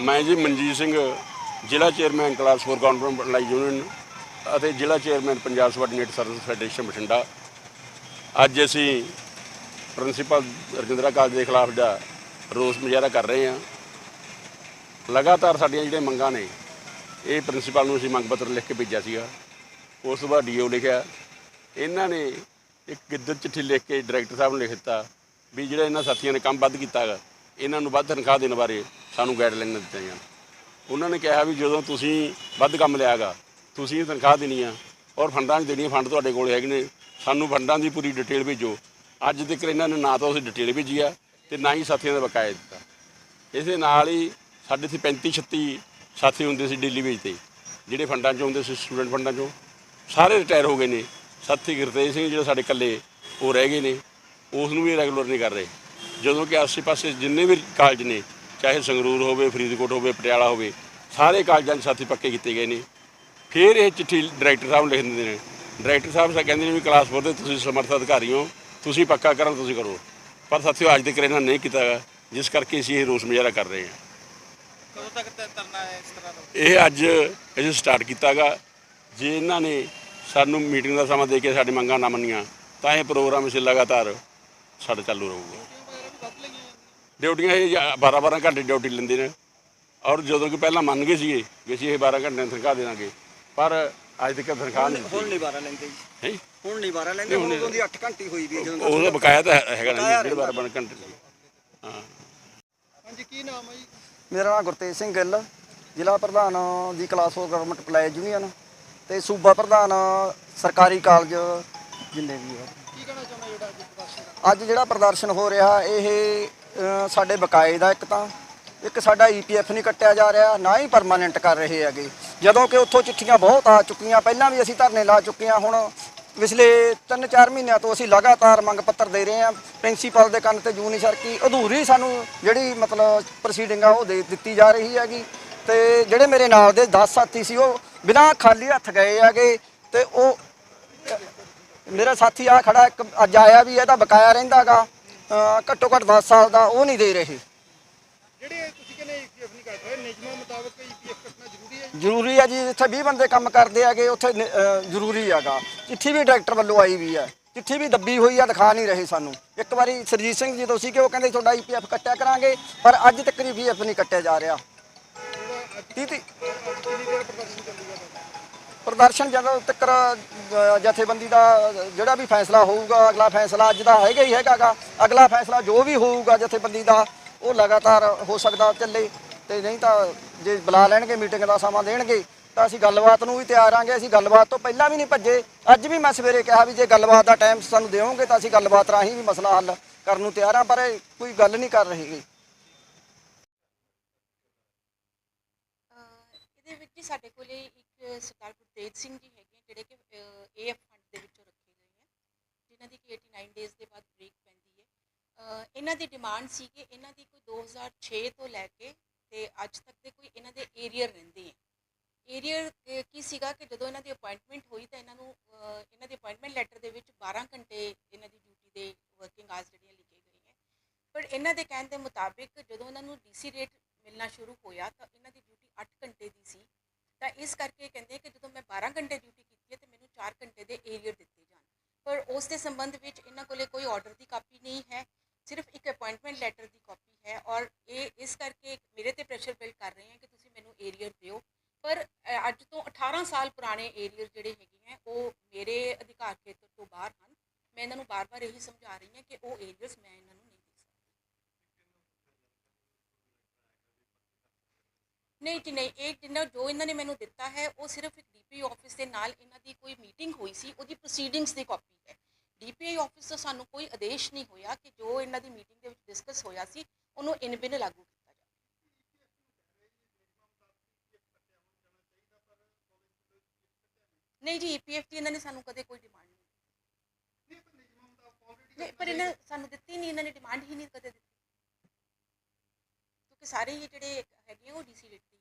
ਮੈਂ ਜੀ ਮਨਜੀਤ ਸਿੰਘ, ਜ਼ਿਲ੍ਹਾ ਚੇਅਰਮੈਨ ਕਲਾਸ 4 ਗਵਰਨਮੈਂਟ ਯੂਨੀਅਨ ਅਤੇ ਜ਼ਿਲ੍ਹਾ chairman Punjab subordinate service federation Bathinda. ਅੱਜ ਅਸੀਂ ਪ੍ਰਿੰਸੀਪਲ ਰਜਿੰਦਰਾ ਕਾਲਜ ਦੇ ਖਿਲਾਫ ਦਾ ਰੋਸ ਮੁਜ਼ਾਹਰਾ ਕਰ ਰਹੇ ਹਾਂ। ਲਗਾਤਾਰ ਸਾਡੀਆਂ ਜਿਹੜੀਆਂ ਮੰਗਾਂ ਨੇ, ਇਹ ਪ੍ਰਿੰਸੀਪਲ ਨੂੰ ਅਸੀਂ ਮੰਗ ਪੱਤਰ ਲਿਖ ਕੇ ਭੇਜਿਆ ਸੀਗਾ। ਉਸ ਤੋਂ ਬਾਅਦ ਡੀਓ ਲਿਖਿਆ। ਇਹਨਾਂ ਨੇ ਇੱਕ ਗਿੱਦੜ ਚਿੱਠੀ ਲਿਖ ਕੇ ਡਾਇਰੈਕਟਰ ਸਾਹਿਬ ਨੂੰ ਲਿਖ ਦਿੱਤਾ ਵੀ ਜਿਹੜਾ ਇਹਨਾਂ ਸਾਥੀਆਂ ਨੇ ਕੰਮ ਵੱਧ ਕੀਤਾ ਹੈਗਾ ਇਹਨਾਂ ਨੂੰ ਵੱਧ ਤਨਖਾਹ ਦੇਣ ਬਾਰੇ ਸਾਨੂੰ ਗਾਈਡਲਾਈਨ ਦਿੱਤੀਆਂ। ਜਾਣ ਉਹਨਾਂ ਨੇ ਕਿਹਾ ਵੀ ਜਦੋਂ ਤੁਸੀਂ ਵੱਧ ਕੰਮ ਲਿਆਗਾ, ਤੁਸੀਂ ਤਨਖਾਹ ਦੇਣੀ ਆ ਔਰ ਫੰਡਾਂ 'ਚ ਦੇਣੀ ਫੰਡ ਤੁਹਾਡੇ ਕੋਲ ਹੈਗੇ ਨੇ, ਸਾਨੂੰ ਫੰਡਾਂ ਦੀ ਪੂਰੀ ਡਿਟੇਲ ਭੇਜੋ। ਅੱਜ ਤੱਕ ਇਹਨਾਂ ਨੇ ਨਾ ਤਾਂ ਉਸ ਡਿਟੇਲ ਭੇਜੀ ਆ ਤੇ ਨਾ ਹੀ ਸਾਥੀਆਂ ਦਾ ਬਕਾਇਆ ਦਿੱਤਾ। ਇਸ ਦੇ ਨਾਲ ਹੀ ਸਾਡੇ ਇੱਥੇ 35 36 ਸਾਥੀ ਹੁੰਦੇ ਸੀ ਡੇਲੀ ਵੇਜ ਤੇ, ਜਿਹੜੇ ਫੰਡਾਂ 'ਚ ਹੁੰਦੇ ਸੀ ਸਟੂਡੈਂਟ ਫੰਡਾਂ 'ਚੋਂ। ਸਾਰੇ ਰਿਟਾਇਰ ਹੋ ਗਏ ਨੇ। ਸਾਥੀ ਗੁਰਤੇਜ ਸਿੰਘ ਜਿਹੜੇ ਸਾਡੇ ਇਕੱਲੇ, ਉਹ ਰਹਿ ਗਏ ਨੇ। ਉਸ ਨੂੰ ਵੀ ਰੈਗੂਲਰ ਨਹੀਂ ਕਰ ਰਹੇ। ਜਦੋਂ ਕਿ ਆਸੇ-ਪਾਸੇ ਜਿੰਨੇ ਵੀ ਕਾਲਜ ਨੇ ਚਾਹੇ ਸੰਗਰੂਰ ਹੋਵੇ ਫਰੀਦਕੋਟ ਹੋਵੇ ਪਟਿਆਲਾ ਹੋਵੇ ਸਾਰੇ ਕਾਲਜਾਂ 'ਚ ਸਾਥੀ ਪੱਕੇ ਕੀਤੇ ਗਏ ਨੇ। ਫਿਰ ਇਹ ਚਿੱਠੀ ਡਾਇਰੈਕਟਰ ਸਾਹਿਬ ਨੂੰ ਲਿਖ ਦਿੰਦੇ ਨੇ। ਡਾਇਰੈਕਟਰ ਸਾਹਿਬ ਸਾ ਕਹਿੰਦੇ ਨੇ ਵੀ ਕਲਾਸ 4 ਦੇ ਤੁਸੀਂ ਸਮਰੱਥ ਅਧਿਕਾਰੀ ਹੋ ਤੁਸੀਂ ਪੱਕਾ ਕਰਨ ਤੁਸੀਂ ਕਰੋ। ਪਰ ਸਾਥੀਓ ਅੱਜ ਤੱਕ ਇਹਨਾਂ ਨੇ ਨਹੀਂ ਕੀਤਾ ਜਿਸ ਕਰਕੇ ਅਸੀਂ ਇਹ ਰੋਸ ਮੁਜ਼ਾਹਰਾ ਕਰ ਰਹੇ ਹਾਂ। ਕਦੋਂ ਤੱਕ ਤਰਨਾ ਹੈ ਇਸ ਤਰ੍ਹਾਂ ਦਾ? ਇਹ ਅੱਜ ਅਸੀਂ ਸਟਾਰਟ ਕੀਤਾਗਾ ਜੇ ਇਹਨਾਂ ਨੇ ਸਾਨੂੰ ਮੀਟਿੰਗ ਦਾ ਸਮਾਂ ਦੇ ਕੇ ਸਾਡੀ ਮੰਗਾਂ ਨਾ ਮੰਨੀਆਂ ਤਾਂ ਇਹ ਪ੍ਰੋਗਰਾਮ ਅਸੀਂ ਲਗਾਤਾਰ ਸਾਡਾ ਚਾਲੂ ਰਹੂਗਾ। ਡਿਊਟੀਆਂ ਇਹ 12 12 ਘੰਟੇ ਡਿਊਟੀ ਲੈਂਦੇ ਨੇ। ਔਰ ਜਦੋਂ ਕਿ ਪਹਿਲਾਂ ਮੰਨ ਗਏ ਸੀਗੇ ਵੀ ਅਸੀਂ ਇਹ 12 ਘੰਟੇ ਦੀ ਤਨਖਾਹ ਦੇਵਾਂਗੇ ਪਰ ਅੱਜ ਤੱਕ ਤਨਖਾਹ ਨਹੀਂ ਹੁਣ ਨਹੀਂ ਬਾਰਾ ਲੈਂਦੇ ਜੀ। ਹੈ? ਹੁਣ ਨਹੀਂ ਬਾਰਾ ਲੈਂਦੇ ਹੁਣ ਉਦੋਂ ਦੀ 8 ਘੰਟੇ ਹੋਈ ਵੀ ਹੈ ਜਦੋਂ ਦਾ ਉਹਦਾ ਬਕਾਇਆ ਤਾਂ ਹੈਗਾ ਨਾ ਜੀ ਜਿਹੜੇ 12 12 ਘੰਟੇ ਹਾਂ। ਹਾਂਜੀ ਕੀ ਨਾਮ ਹੈ ਜੀ? ਮੇਰਾ ਨਾਮ ਗੁਰਤੇਜ ਸਿੰਘ ਗਿੱਲ ਜ਼ਿਲ੍ਹਾ ਪ੍ਰਧਾਨ ਦੀ ਕਲਾਸ 4 ਗਵਰਨਮੈਂਟ ਪਲਾਈ ਯੂਨੀਅਨ ਤੇ ਸੂਬਾ ਪ੍ਰਧਾਨ ਸਰਕਾਰੀ ਕਾਲਜ ਜਿੰਨੇ ਵੀ ਹੈ। ਕੀ ਕਹਿਣਾ ਚਾਹੁੰਦਾ ਜਿਹੜਾ ਅੱਜ ਦਾ ਜਿਹੜਾ ਪ੍ਰਦਰਸ਼ਨ ਹੋ ਰਿਹਾ ਇਹ ਸਾਡੇ ਬਕਾਏ ਦਾ ਇੱਕ ਤਾਂ, ਇੱਕ ਸਾਡਾ ਈਪੀਐਫ ਨਹੀਂ ਕੱਟਿਆ ਜਾ ਰਿਹਾ, ਨਾ ਹੀ ਪਰਮਾਨੈਂਟ ਕਰ ਰਹੇ ਹੈਗੇ। ਜਦੋਂ ਕਿ ਉੱਥੋਂ ਚਿੱਠੀਆਂ ਬਹੁਤ ਆ ਚੁੱਕੀਆਂ, ਪਹਿਲਾਂ ਵੀ ਅਸੀਂ ਧਰਨੇ ਲਾ ਚੁੱਕੇ ਹਾਂ ਹੁਣ ਪਿਛਲੇ 3-4 ਮਹੀਨਿਆਂ ਤੋਂ ਅਸੀਂ ਲਗਾਤਾਰ ਮੰਗ ਪੱਤਰ ਦੇ ਰਹੇ ਹਾਂ ਪ੍ਰਿੰਸੀਪਲ ਦੇ ਕੰਨ ਤੇ ਜੂਨੀ ਸਰਕੀ ਅਧੂਰੀ ਸਾਨੂੰ ਜਿਹੜੀ ਮਤਲਬ ਪ੍ਰੋਸੀਡਿੰਗ ਆ ਉਹ ਦੇ ਦਿੱਤੀ ਜਾ ਰਹੀ ਹੈਗੀ। ਤੇ ਜਿਹੜੇ ਮੇਰੇ ਨਾਲ ਦੇ 10 ਸਾਥੀ ਸੀ, ਉਹ ਬਿਨਾਂ ਖਾਲੀ ਹੱਥ ਗਏ ਹੈਗੇ ਤੇ ਉਹ, ਮੇਰਾ ਸਾਥੀ ਆ ਖੜਾ, ਇੱਕ ਅੱਜ ਆਇਆ ਵੀ ਇਹਦਾ ਬਕਾਇਆ ਰਹਿੰਦਾਗਾ। ਘੱਟੋ ਘੱਟ 10 ਸਾਲ ਦਾ ਉਹ ਨਹੀਂ ਦੇ ਰਹੇ। ਜਿਹੜੇ ਤੁਸੀਂ ਕਹਿੰਦੇ ਈਪੀਐਫ ਨਹੀਂ ਕੱਟ ਨਿਯਮਾਂ ਮੁਤਾਬਕ ਈਪੀਐਫ ਕੱਟਣਾ ਜ਼ਰੂਰੀ ਹੈ ਜ਼ਰੂਰੀ ਹੈ ਜੀ ਜਿੱਥੇ 20 ਬੰਦੇ ਕੰਮ ਕਰਦੇ ਹੈਗੇ ਉੱਥੇ ਜ਼ਰੂਰੀ ਹੈਗਾ। ਚਿੱਠੀ ਵੀ ਡਾਇਰੈਕਟਰ ਵੱਲੋਂ ਆਈ ਵੀ ਹੈ। ਚਿੱਠੀ ਵੀ ਦੱਬੀ ਹੋਈ ਆ ਦਿਖਾ ਨਹੀਂ ਰਹੇ ਸਾਨੂੰ। ਇੱਕ ਵਾਰੀ ਸਰਜੀਤ ਸਿੰਘ ਜੀ ਤੋਂ ਸੀ ਕਿ ਉਹ ਕਹਿੰਦੇ ਤੁਹਾਡਾ ਈਪੀਐਫ ਕੱਟਿਆ ਕਰਾਂਗੇ? ਪਰ ਅੱਜ ਤੱਕ ਈਪੀਐਫ ਨਹੀਂ ਕੱਟਿਆ ਜਾ ਰਿਹਾ। 30 ਪ੍ਰਦਰਸ਼ਨ ਜਦੋਂ ਤੱਕ ਜਥੇਬੰਦੀ ਦਾ ਜਿਹੜਾ ਵੀ ਫੈਸਲਾ ਹੋਊਗਾ, ਅਗਲਾ ਫੈਸਲਾ ਅੱਜ ਦਾ ਹੈਗਾ ਹੀ ਹੈਗਾਗਾ ਅਗਲਾ ਫੈਸਲਾ ਜੋ ਵੀ ਹੋਊਗਾ ਜਥੇਬੰਦੀ ਦਾ, ਉਹ ਲਗਾਤਾਰ ਹੋ ਸਕਦਾ ਚੱਲੇ। ਤੇ ਨਹੀਂ ਤਾਂ ਜੇ ਬੁਲਾ ਲੈਣਗੇ, ਮੀਟਿੰਗ ਦਾ ਸਮਾਂ ਦੇਣਗੇ, ਤਾਂ ਅਸੀਂ ਗੱਲਬਾਤ ਨੂੰ ਵੀ ਤਿਆਰ ਆਂਗੇ। ਅਸੀਂ ਗੱਲਬਾਤ ਤੋਂ ਪਹਿਲਾਂ ਵੀ ਨਹੀਂ ਭੱਜੇ। ਅੱਜ ਵੀ ਮੈਂ ਸਵੇਰੇ ਕਿਹਾ ਵੀ ਜੇ ਗੱਲਬਾਤ ਦਾ ਟਾਈਮ ਸਾਨੂੰ ਦਿਓਗੇ, ਤਾਂ ਅਸੀਂ ਗੱਲਬਾਤ ਰਾਹੀਂ ਵੀ ਮਸਲਾ ਹੱਲ ਕਰਨ ਨੂੰ ਤਿਆਰ ਆ, ਪਰ ਇਹ ਕੋਈ ਗੱਲ ਨਹੀਂ ਕਰ ਰਹੀ। ਅਹ ਇਹਦੇ ਸਾਡੇ ਕੋਲੇ ਇੱਕ ਸਰਦਾਰ ਗੁਰਤੇਜ ਸਿੰਘ ਜੀ ਹੈਗੇ ਆ, ਜਿਹੜੇ ਕਿ ਏਐਫ ਫੰਡ ਦੇ ਵਿੱਚੋਂ ਰੱਖੇ ਗਏ ਆ ਜਿਨ੍ਹਾਂ ਦੀ ਕਿ 89 ਡੇਜ਼ ਦੇ ਬਾਅਦ ਬ੍ਰੇਕ ਪੈਂਦੀ ਹੈ। ਇਹਨਾਂ ਦੀ ਡਿਮਾਂਡ ਸੀ ਕਿ ਇਹਨਾਂ ਦੀ ਕੋਈ 2006 ਤੋਂ ਲੈ ਕੇ ਤੇ ਅੱਜ ਤੱਕ ਦੇ ਕੋਈ ਇਹਨਾਂ ਦੇ ਏਰੀਅਰ ਰਹਿੰਦੇ ਆ। ਏਰੀਅਰ ਕੀ ਸੀਗਾ ਕਿ ਜਦੋਂ ਇਹਨਾਂ ਦੀ ਅਪਾਇੰਟਮੈਂਟ ਹੋਈ ਤਾਂ ਇਹਨਾਂ ਨੂੰ ਇਹਨਾਂ ਦੇ ਅਪਾਇੰਟਮੈਂਟ ਲੈਟਰ ਦੇ ਵਿੱਚ 12 ਘੰਟੇ ਇਹਨਾਂ ਦੀ ਡਿਊਟੀ ਦੇ ਵਰਕਿੰਗ ਆਵਰਸ ਜਿਹੜੀਆਂ ਲਿਖੇ ਗਈਆਂ ਪਰ ਇਹਨਾਂ ਦੇ ਕਹਿਣ ਦੇ ਮੁਤਾਬਿਕ ਜਦੋਂ ਇਹਨਾਂ ਨੂੰ ਡੀਸੀ ਰੇਟ ਮਿਲਣਾ ਸ਼ੁਰੂ ਹੋਇਆ ਤਾਂ ਇਹਨਾਂ ਦੀ ਡਿਊਟੀ 8 ਘੰਟੇ ਦੀ ਸੀ। ਤਾਂ ਇਸ ਕਰਕੇ ਕਹਿੰਦੇ ਕਿ ਜਦੋਂ ਮੈਂ 12 ਘੰਟੇ ਡਿਊਟੀ ਕੀਤੀ ਹੈ ਤੇ ਮੈਨੂੰ 4 ਘੰਟੇ ਦੇ ਏਰੀਅਰ ਦਿੱਤੇ ਜਾਣ। ਪਰ ਉਸ ਦੇ ਸੰਬੰਧ ਵਿੱਚ ਇਹਨਾਂ ਕੋਲੇ ਕੋਈ ਆਰਡਰ ਦੀ ਕਾਪੀ ਨਹੀਂ ਹੈ, ਸਿਰਫ ਇੱਕ ਅਪਾਇੰਟਮੈਂਟ ਲੈਟਰ ਦੀ ਕਾਪੀ ਹੈ ਔਰ ਇਹ ਇਸ ਕਰਕੇ ਮੇਰੇ ਤੇ ਪ੍ਰੈਸ਼ਰ ਬਿਲਡ ਕਰ ਰਹੇ ਹੈ ਕਿ ਤੁਸੀਂ ਮੈਨੂੰ ਏਰੀਅਰ ਦਿਓ। ਪਰ ਅੱਜ ਤੋਂ 18 ਸਾਲ ਪੁਰਾਣੇ ਏਰੀਅਰ ਜਿਹੜੇ ਹੈਗੇ ਹੈ, ਉਹ ਮੇਰੇ ਅਧਿਕਾਰ ਖੇਤਰ ਤੋਂ ਬਾਹਰ ਹਨ। ਮੈਂ ਇਹਨਾਂ ਨੂੰ ਬਾਰ-ਬਾਰ ਇਹੀ ਸਮਝਾ ਰਹੀ ਹਾਂ ਕਿ ਉਹ ਏਰੀਅਰਸ ਮੈਂ ਇਹਨਾਂ ਨੂੰ ਨਹੀਂ ਦੇ ਸਕਦੀ ਨਹੀਂ ਜੀ ਨਹੀਂ ਇਹ ਜਿੰਨਾ ਜੋ ਇਹਨਾਂ ਨੇ ਮੈਨੂੰ ਦਿੱਤਾ ਹੈ ਉਹ ਸਿਰਫ ਡੀਪੀ ਆਫਿਸ ਦੇ ਨਾਲ ਇਹਨਾਂ ਦੀ ਕੋਈ ਮੀਟਿੰਗ ਹੋਈ ਸੀ ਉਹਦੀ ਪ੍ਰੋਸੀਡਿੰਗਸ ਦੀ ਕਾਪੀ ਹੈ। ਡੀਪੀਆਈ ਆਫਿਸ ਤੋਂ ਸਾਨੂੰ ਕੋਈ ਆਦੇਸ਼ ਨਹੀਂ ਹੋਇਆ ਕਿ ਜੋ ਇਹਨਾਂ ਦੀ ਮੀਟਿੰਗ ਦੇ ਵਿੱਚ ਡਿਸਕਸ ਹੋਇਆ ਸੀ ਉਹਨੂੰ ਇਨ ਬਿਨ ਲਾਗੂ ਕੀਤਾ ਜਾਵੇ। ਨਹੀਂ ਜੀ ਈਪੀਐਫ ਦੀ ਇਹਨਾਂ ਨੇ ਸਾਨੂੰ ਕਦੇ ਕੋਈ ਡਿਮਾਂਡ ਨਹੀਂ ਨਹੀਂ ਪਰ ਇਹਨਾਂ ਸਾਨੂੰ ਦਿੱਤੀ ਨਹੀਂ ਇਹਨਾਂ ਨੇ ਡਿਮਾਂਡ ਹੀ ਨਹੀਂ ਕਦੇ ਦਿੱਤੀ। ਕਿਉਂਕਿ ਸਾਰੇ ਹੀ ਜਿਹੜੇ ਹੈਗੇ ਆ ਉਹ ਡੀਸੀ ਰੇਟ ਦੀ